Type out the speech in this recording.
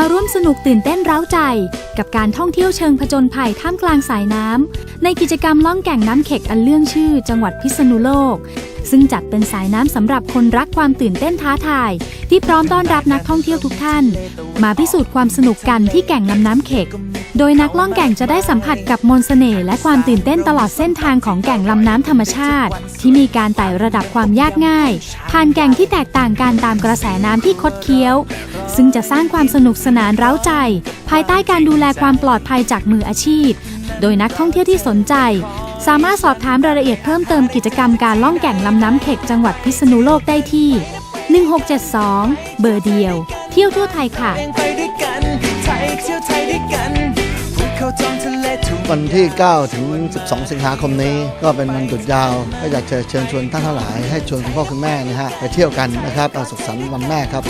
มาร่วมสนุกตื่นเต้นเร้าใจ กับการท่องเที่ยวเชิงผจญภัยท่ามกลางสายน้ำในกิจกรรมล่องแก่งน้ำเข็กอันเลื่องชื่อ จังหวัดพิษณุโลก ซึ่งจัดเป็นสายน้ำสำหรับคนรักความตื่นเต้นท้าทาย ที่พร้อมต้อนรับนักท่องเที่ยวทุกท่าน มาพิสูจน์ความสนุกกันที่แก่งลำน้ำเข็ก โดยนักล่องแก่งจะได้สัมผัสกับมนต์เสน่ห์และความตื่นเต้นตลอดเส้นทางของแก่งลำน้ำธรรมชาติ ที่มีการไต่ระดับความยากง่าย ผ่านแก่งที่แตกต่างกันตามกระแสน้ำที่คดเคี้ยว ซึ่งจะสร้างความสนุกสนานเร้าใจ ภายใต้การดูแลความปลอดภัยจากมืออาชีพ โดยนักท่องเที่ยวที่สนใจ สามารถสอบถามรายละเอียดเพิ่มเติมกิจกรรมการล่องแก่งลำน้ำเข็กจังหวัดพิษณุโลกได้ที่ 1672 เบอร์เดียว เที่ยวทั่วไทยค่ะ วันไทยเที่ยวไทยด้วยกันภูเขาทองทะเลทุ่งวันที่ 9 ถึง 12 สิงหาคมนี้ ก็เป็นวันหยุดยาว ก็อยากจะเชิญชวนท่านทั้งหลายให้ชวนคุณพ่อคุณแม่นะฮะไปเที่ยวกันนะครับเอาสุขสันต์วันแม่ครับ